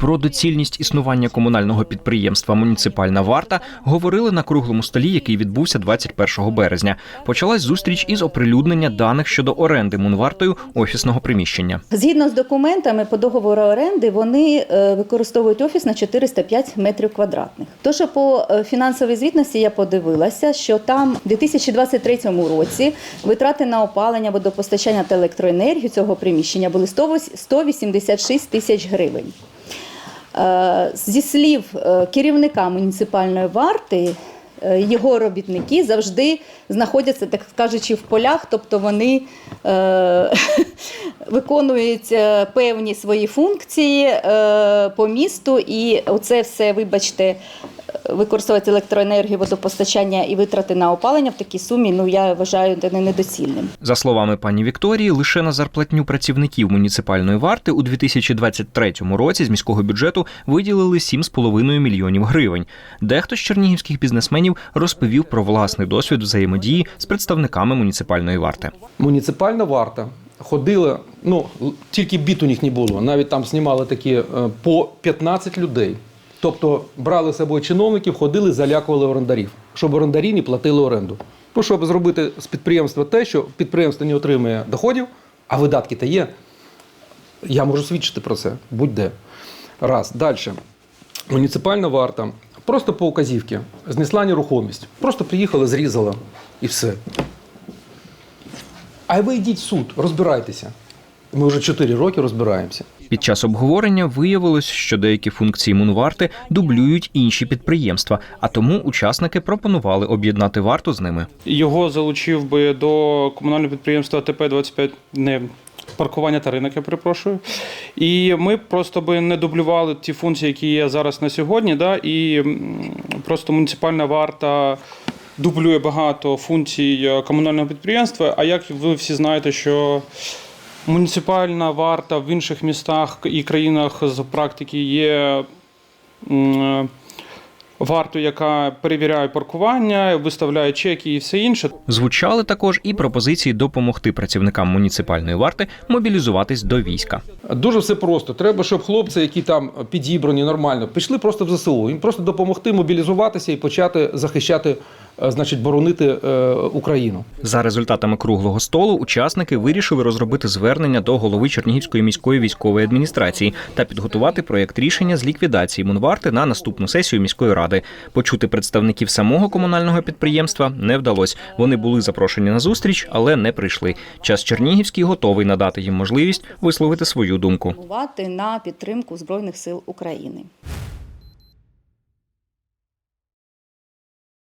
Про доцільність існування комунального підприємства Муніципальна варта говорили на круглому столі, який відбувся 21 березня. Почалась зустріч із оприлюднення даних щодо оренди Мунвартою офісного приміщення. Згідно з документами по договору оренди, вони е, використовують офіс на 405 метрів квадратних. То, що по е, фінансовій звітності я подивилася, що там в 2023 році витрати на опалення, водопостачання та електроенергію цього приміщення були 100 186 тисяч гривень. Е, Зі слів е, керівника муніципальної варти, е, його робітники завжди знаходяться, так кажучи, в полях, тобто вони виконують е, певні свої функції е, по місту, і оце все, вибачте, використовувати електроенергію, водопостачання і витрати на опалення в такій сумі, ну я вважаю не недоцільним. За словами пані Вікторії, лише на зарплатню працівників муніципальної варти у 2023 році з міського бюджету виділили 7,5 мільйонів гривень. Дехто з чернігівських бізнесменів розповів про власний досвід взаємодії з представниками муніципальної варти. Муніципальна варта ходила, ну тільки біт у них не було. Навіть там знімали такі е, по 15 людей. Тобто брали з собою чиновників, ходили, залякували орендарів, щоб орендарі не платили оренду. Ну, щоб зробити з підприємства те, що підприємство не отримує доходів, а видатки то є. Я можу свідчити про це будь-де. Раз. Далі. Муніципальна варта просто по указівці знесла нерухомість. Просто приїхала, зрізала і все. А ви йдіть в суд, розбирайтеся. Ми вже 4 роки розбираємося. Під час обговорення виявилось, що деякі функції Мунварти дублюють інші підприємства, а тому учасники пропонували об'єднати варту з ними. Його залучив би до комунального підприємства ТП 25 не паркування та ринок, я перепрошую. І ми просто би не дублювали ті функції, які є зараз на сьогодні. Да? І просто муніципальна варта дублює багато функцій е, комунального підприємства. А як ви всі знаєте, що муніципальна варта в інших містах і країнах з практики є. м, Варту, яка перевіряє паркування, виставляє чеки і все інше. Звучали також і пропозиції допомогти працівникам муніципальної варти мобілізуватись до війська. Дуже все просто. Треба, щоб хлопці, які там підібрані нормально, пішли просто в ЗСУ. Їм просто допомогти мобілізуватися і почати захищати, е, значить, боронити е, Україну. За результатами круглого столу учасники вирішили розробити звернення до голови Чернігівської міської військової адміністрації та підготувати проєкт рішення з ліквідації Мунварти на наступну сесію міської ради. Почути представників самого комунального підприємства не вдалося. Вони були запрошені на зустріч, але не прийшли. Час Чернігівський готовий надати їм можливість висловити свою думку. На підтримку Збройних сил України.